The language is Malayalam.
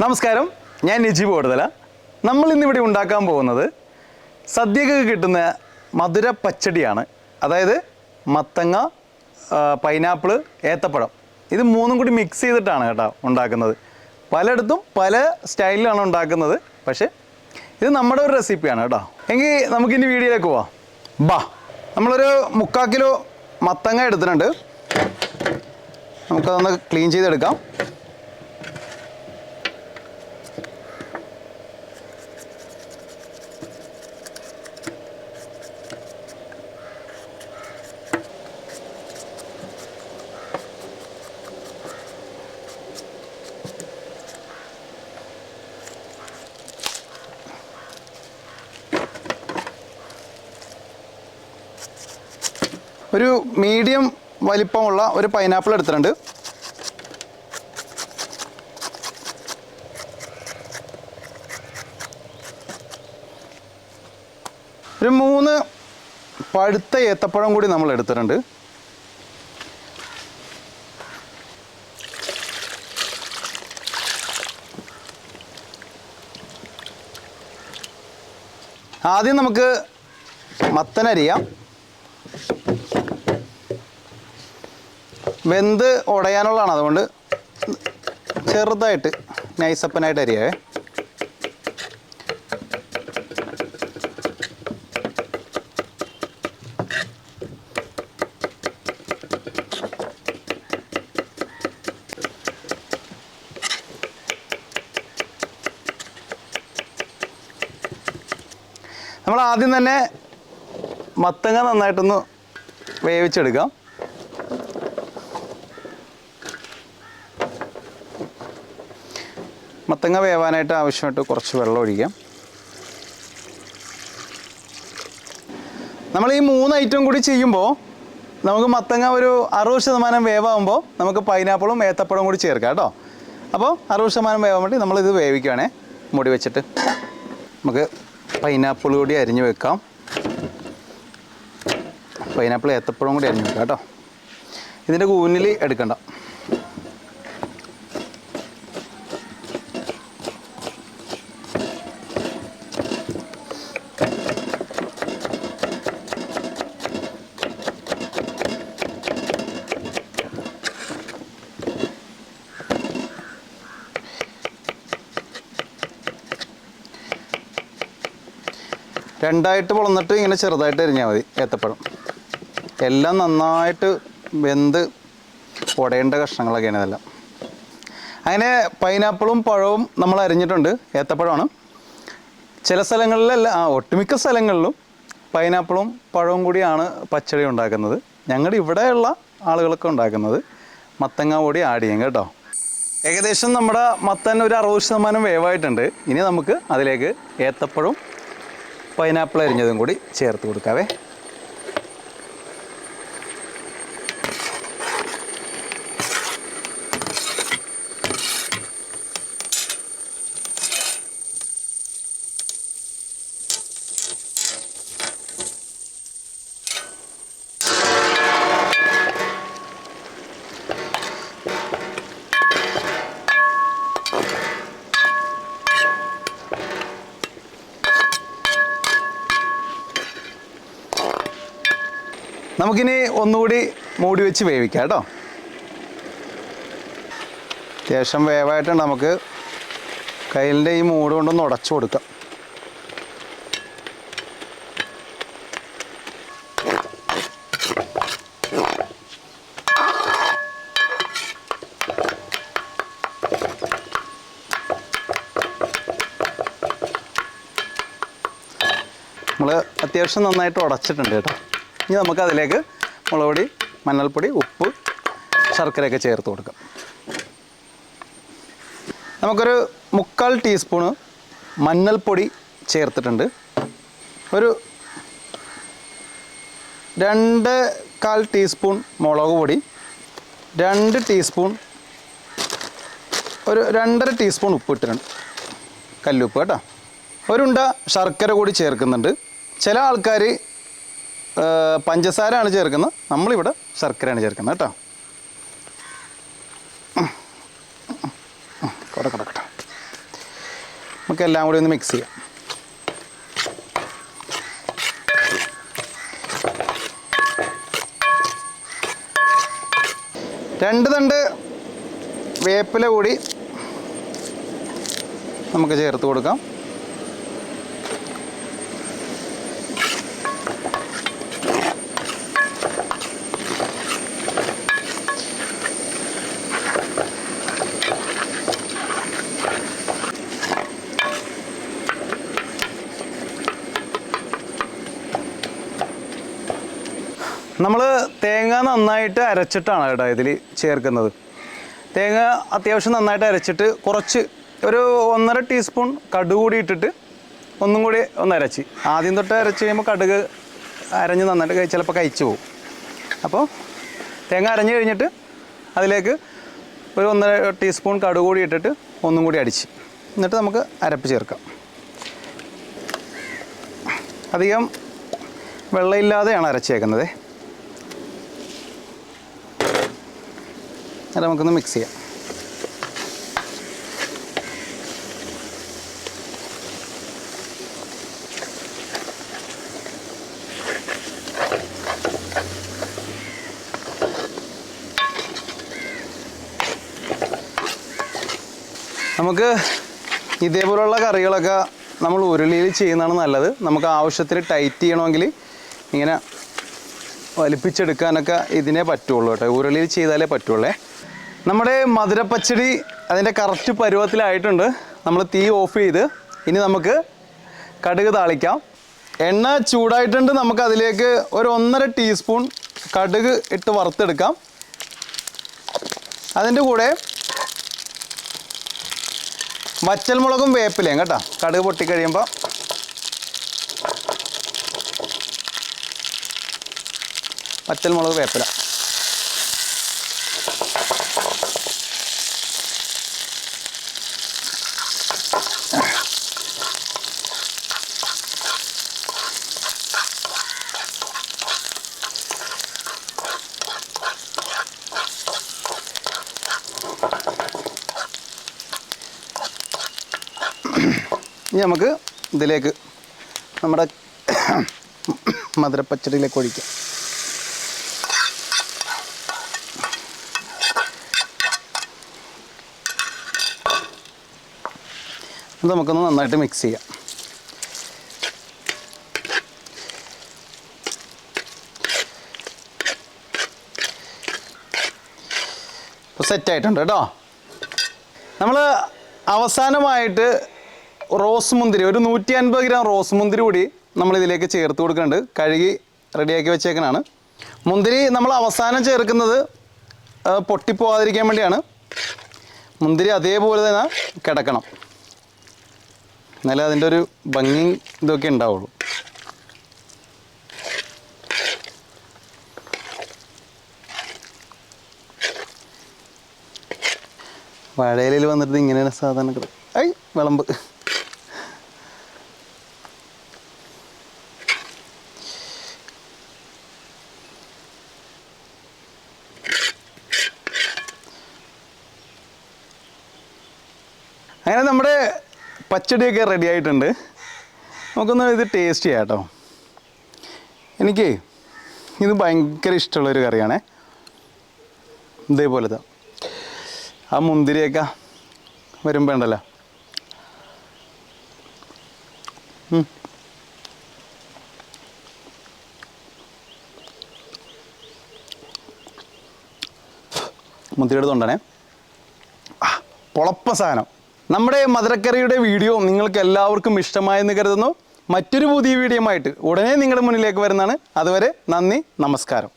നമസ്കാരം. ഞാൻ നിജീബ് ഓടുതല. നമ്മൾ ഇന്നിവിടെ ഉണ്ടാക്കാൻ പോകുന്നത് സദ്യക്ക് കിട്ടുന്ന മധുര പച്ചടിയാണ്. അതായത് മത്തങ്ങ പൈനാപ്പിൾ ഏത്തപ്പഴം. ഇത് മൂന്നും കൂടി മിക്സ് ചെയ്തിട്ടാണ് കേട്ടോ ഉണ്ടാക്കുന്നത്. പലയിടത്തും പല സ്റ്റൈലിലാണ് ഉണ്ടാക്കുന്നത്. പക്ഷേ ഇത് നമ്മുടെ ഒരു റെസിപ്പിയാണ് കേട്ടോ. എങ്കിൽ നമുക്കിനി വീഡിയോയിലേക്ക് പോവാം. ബാ നമ്മളൊരു മുക്കാൽ കിലോ മത്തങ്ങ എടുത്തിട്ടുണ്ട്. നമുക്കതൊന്ന് ക്ലീൻ ചെയ്തെടുക്കാം. ഒരു മീഡിയം വലിപ്പമുള്ള ഒരു പൈനാപ്പിൾ എടുത്തിട്ടുണ്ട്. ഒരു മൂന്ന് പഴുത്ത ഏത്തപ്പഴം കൂടി നമ്മൾ എടുത്തിട്ടുണ്ട്. ആദ്യം നമുക്ക് മത്തനരിയാം വെന്ത് ഉടയാനുള്ളതാണ്. അതുകൊണ്ട് ചെറുതായിട്ട് നൈസപ്പനായിട്ട് അരിയാവേ. നമ്മൾ ആദ്യം തന്നെ മത്തങ്ങ നന്നായിട്ടൊന്ന് വേവിച്ചെടുക്കാം. മത്തങ്ങ വേവാനായിട്ട് ആവശ്യമായിട്ട് കുറച്ച് വെള്ളം ഒഴിക്കാം. നമ്മൾ ഈ മൂന്ന് ഐറ്റം കൂടി ചെയ്യുമ്പോൾ നമുക്ക് മത്തങ്ങ ഒരു അറുപത് ശതമാനം വേവാകുമ്പോൾ നമുക്ക് പൈനാപ്പിളും ഏത്തപ്പഴവും കൂടി ചേർക്കാം കേട്ടോ. അപ്പോൾ അറുപത് ശതമാനം വേവാൻ വേണ്ടി നമ്മളിത് വേവിക്കുകയാണേ. മുടി വെച്ചിട്ട് നമുക്ക് പൈനാപ്പിൾ കൂടി അരിഞ്ഞ് വെക്കാം. പൈനാപ്പിൾ ഏത്തപ്പഴം കൂടി അരിഞ്ഞ് വെക്കാം കേട്ടോ. ഇതിന്റെ കൂനിൽ എടുക്കണ്ട. രണ്ടായിട്ട് പൊളന്നിട്ട് ഇങ്ങനെ ചെറുതായിട്ട് എരിഞ്ഞാൽ മതി ഏത്തപ്പഴം. എല്ലാം നന്നായിട്ട് വെന്ത് ഉടയേണ്ട കഷ്ണങ്ങളൊക്കെയാണ് ഇതെല്ലാം. അങ്ങനെ പൈനാപ്പിളും പഴവും നമ്മൾ അരിഞ്ഞിട്ടുണ്ട് ഏത്തപ്പഴമാണ്. ചില സ്ഥലങ്ങളിലല്ല ആ ഒട്ടുമിക്ക സ്ഥലങ്ങളിലും പൈനാപ്പിളും പഴവും കൂടിയാണ് പച്ചടി ഉണ്ടാക്കുന്നത്. ഞങ്ങളുടെ ഇവിടെയുള്ള ആളുകളൊക്കെ ഉണ്ടാക്കുന്നത് മത്തങ്ങ കൂടി ആഡ് കേട്ടോ. ഏകദേശം നമ്മുടെ മത്തൻ ഒരു അറുപത് ശതമാനം വേവായിട്ടുണ്ട്. ഇനി നമുക്ക് അതിലേക്ക് ഏത്തപ്പഴവും പൈനാപ്പിൾ അരിഞ്ഞതും കൂടി ചേർത്ത് കൊടുക്കാവേ. നമുക്കിനി ഒന്നുകൂടി മൂടി വെച്ച് വേവിക്കാം കേട്ടോ. അത്യാവശ്യം വേവായിട്ടുണ്ട് നമുക്ക്. കയ്യിലിന്റെ ഈ മൂട് കൊണ്ടൊന്ന് ഉടച്ചു കൊടുക്കാം. നമ്മൾ അത്യാവശ്യം നന്നായിട്ട് ഉടച്ചിട്ടുണ്ട് കേട്ടോ. ഇനി നമുക്ക് അതിലേക്ക് മുളക് പൊടി മഞ്ഞൾപ്പൊടി ഉപ്പ് ശർക്കരയൊക്കെ ചേർത്ത് കൊടുക്കാം. നമുക്കൊരു മുക്കാൽ ടീസ്പൂണ് മഞ്ഞൾപ്പൊടി ചേർത്തിട്ടുണ്ട്. ഒരു രണ്ട് കാൽ ടീസ്പൂൺ മുളക് പൊടി രണ്ട് ടീസ്പൂൺ ഒരു രണ്ടര ടീസ്പൂൺ ഉപ്പ് ഇട്ടിട്ടുണ്ട്. കല്ലുപ്പ് കേട്ടോ. ഒരുണ്ട ശർക്കര കൂടി ചേർക്കുന്നുണ്ട്. ചില ആൾക്കാർ പഞ്ചസാരയാണ് ചേർക്കുന്നത്. നമ്മളിവിടെ ശർക്കരയാണ് ചേർക്കുന്നത് കേട്ടോ. കൊടുക്കട്ടെ നമുക്ക് എല്ലാം കൂടി ഒന്ന് മിക്സ് ചെയ്യാം. രണ്ട് തണ്ട് വേപ്പില കൂടി നമുക്ക് ചേർത്ത് കൊടുക്കാം. നമ്മൾ തേങ്ങ നന്നായിട്ട് അരച്ചിട്ടാണ് കേട്ടോ ഇതിൽ ചേർക്കുന്നത്. തേങ്ങ അത്യാവശ്യം നന്നായിട്ട് അരച്ചിട്ട് കുറച്ച് ഒരു ഒന്നര ടീസ്പൂൺ കടുക് കൂടി ഇട്ടിട്ട് ഒന്നും കൂടി ഒന്ന് അരച്ച്. ആദ്യം തൊട്ട് അരച്ച് കഴിയുമ്പോൾ കടുക് അരഞ്ഞ് നന്നായിട്ട് ചിലപ്പോൾ കഴിച്ചു പോകും. അപ്പോൾ തേങ്ങ അരഞ്ഞ് കഴിഞ്ഞിട്ട് അതിലേക്ക് ഒരു ഒന്നര ടീസ്പൂൺ കടുക് കൂടി ഇട്ടിട്ട് ഒന്നും കൂടി അടിച്ച്. എന്നിട്ട് നമുക്ക് അരപ്പ് ചേർക്കാം. അധികം വെള്ളമില്ലാതെയാണ് അരച്ചേക്കുന്നത്. അത് നമുക്കൊന്ന് മിക്സ് ചെയ്യാം. നമുക്ക് ഇതേപോലുള്ള കറികളൊക്കെ നമ്മൾ ഉരുളിയിൽ ചെയ്യുന്നതാണ് നല്ലത്. നമുക്ക് ആവശ്യത്തിന് ടൈറ്റ് ചെയ്യണമെങ്കിൽ ഇങ്ങനെ വലിപ്പിച്ചെടുക്കാനൊക്കെ ഇതിനെ പറ്റുള്ളൂ കേട്ടോ. ഉരുളിയിൽ ചെയ്താലേ പറ്റുള്ളേ. നമ്മുടെ മധുരപ്പച്ചടി അതിന്റെ കറക്റ്റ് പരുവത്തിലായിട്ടുണ്ട്. നമ്മൾ തീ ഓഫ് ചെയ്ത് ഇനി നമുക്ക് കടുക് താളിക്കാം. എണ്ണ ചൂടായിട്ടുണ്ട്. നമുക്ക് അതിലേക്ക് ഒരു ഒന്നര ടീസ്പൂൺ കടുക് ഇട്ട് വറുത്തെടുക്കാം. അതിന്റെ കൂടെ വച്ചൽമുളകും വേപ്പിലയും കേട്ടോ. കടുക് പൊട്ടിക്കഴിയുമ്പോൾ വച്ചൽമുളക് വേപ്പില. ഇനി നമുക്ക് ഇതിലേക്ക് നമ്മുടെ മധുരപ്പച്ചടിയിലേക്ക് ഒഴിക്കാം. ഇത് നമുക്കൊന്ന് നന്നായിട്ട് മിക്സ് ചെയ്യാം. സെറ്റായിട്ടുണ്ട് കേട്ടോ. നമ്മൾ അവസാനമായിട്ട് റോസ് മുന്തിരി ഒരു നൂറ്റി അൻപത് ഗ്രാം റോസ് മുന്തിരി കൂടി നമ്മൾ ഇതിലേക്ക് ചേർത്ത് കൊടുക്കുന്നുണ്ട്. കഴുകി റെഡിയാക്കി വെച്ചേക്കണാണ്. മുന്തിരി നമ്മൾ അവസാനം ചേർക്കുന്നത് പൊട്ടിപ്പോവാതിരിക്കാൻ വേണ്ടിയാണ്. മുന്തിരി അതേപോലെ തന്നെ കിടക്കണം. എന്നാലേ അതിന്റെ ഒരു ഭംഗി ഇതൊക്കെ ഉണ്ടാവുള്ളൂ. വാഴയിലയിൽ വന്നിട്ട് ഇങ്ങനെയാണ് സാധാരണ ഐ വിളമ്പ് അങ്ങനെ നമ്മുടെ പച്ചടിയൊക്കെ റെഡി ആയിട്ടുണ്ട്. നമുക്കൊന്ന് ഇത് ടേസ്റ്റ് ചെയ്യാം കേട്ടോ എനിക്ക് ഇത് ഭയങ്കര ഇഷ്ടമുള്ളൊരു കറിയാണ്. ഇതേപോലത്തെ. ആ മുന്തിരിയൊക്കെ വരുമ്പോൾ ഉണ്ടല്ലോ. മുന്തിരിയുടെ തൊണ്ടനെ. ആ, പൊളപ്പ സാധനം. നമ്മുടെ മധുരക്കറിയുടെ വീഡിയോ നിങ്ങൾക്ക് എല്ലാവർക്കും ഇഷ്ടമായെന്ന് കരുതുന്നു. മറ്റൊരു പുതിയ വീഡിയോ ആയിട്ട് ഉടനെ നിങ്ങളുടെ മുന്നിലേക്ക് വരുന്നതാണ്. അതുവരെ നന്ദി നമസ്കാരം.